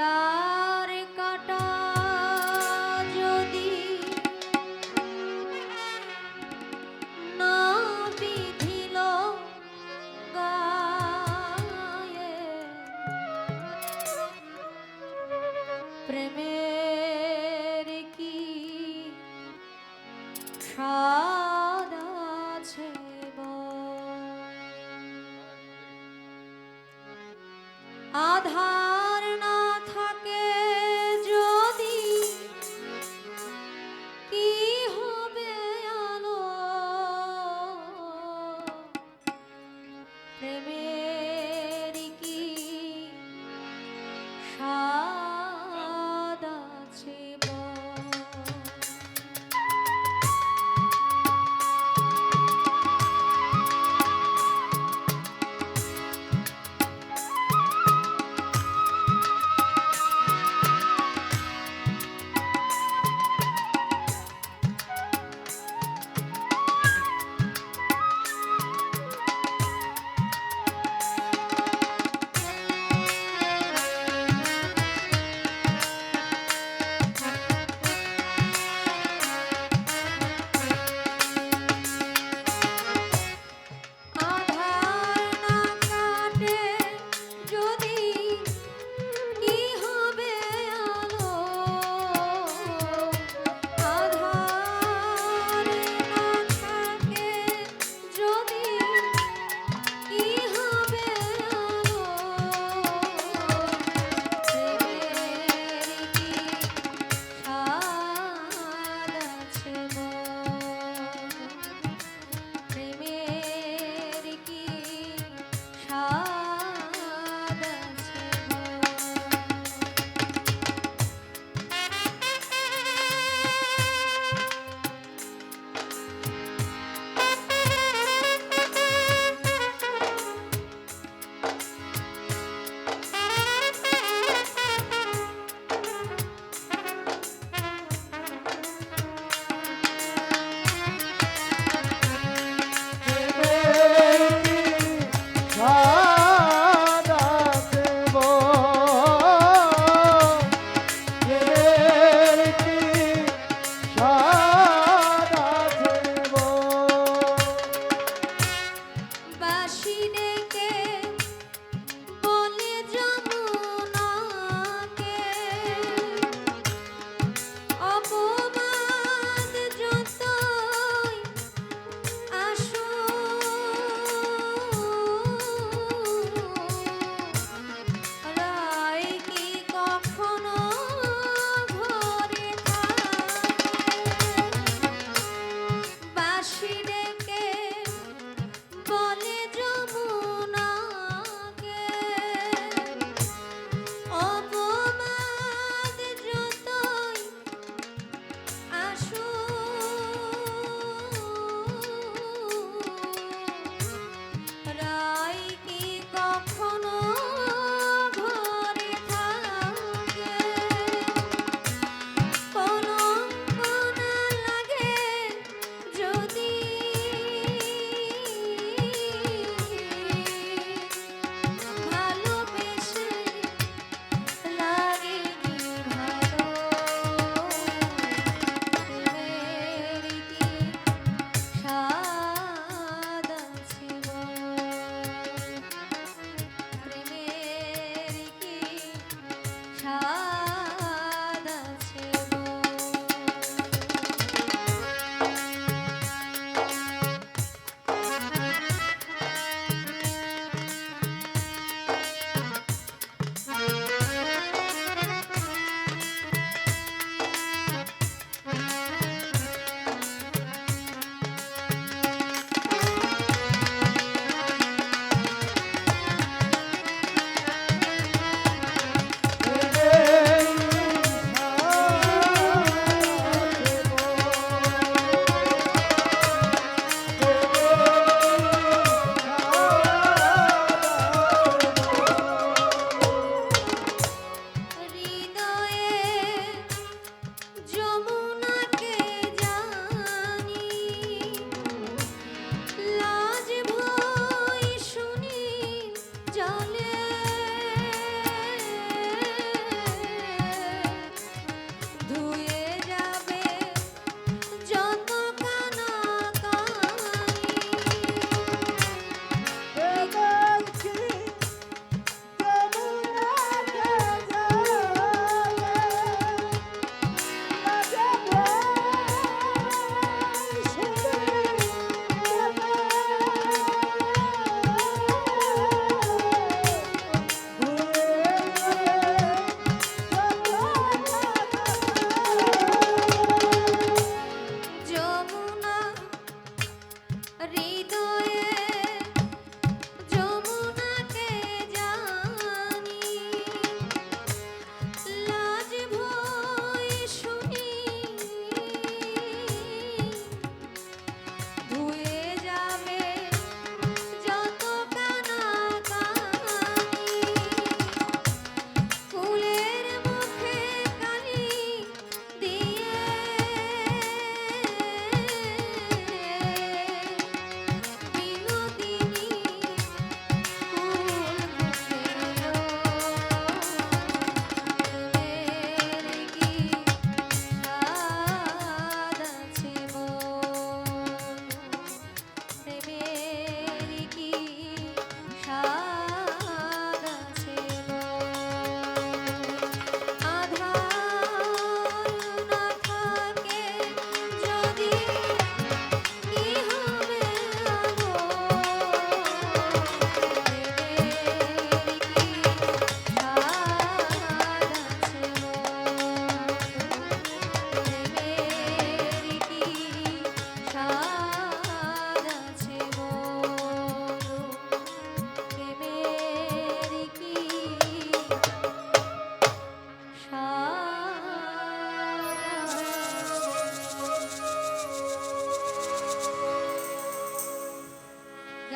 দ্বার কাটা যদি না বিধিল গায়ে। প্রেমের কি স্বাদ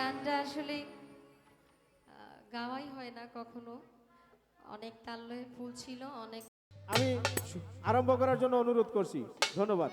গানটা আসলে গাওয়াই হয় না কখনো। অনেক তালে ফুল ছিল, অনেক আমি আরম্ভ করার জন্য অনুরোধ করছি। ধন্যবাদ।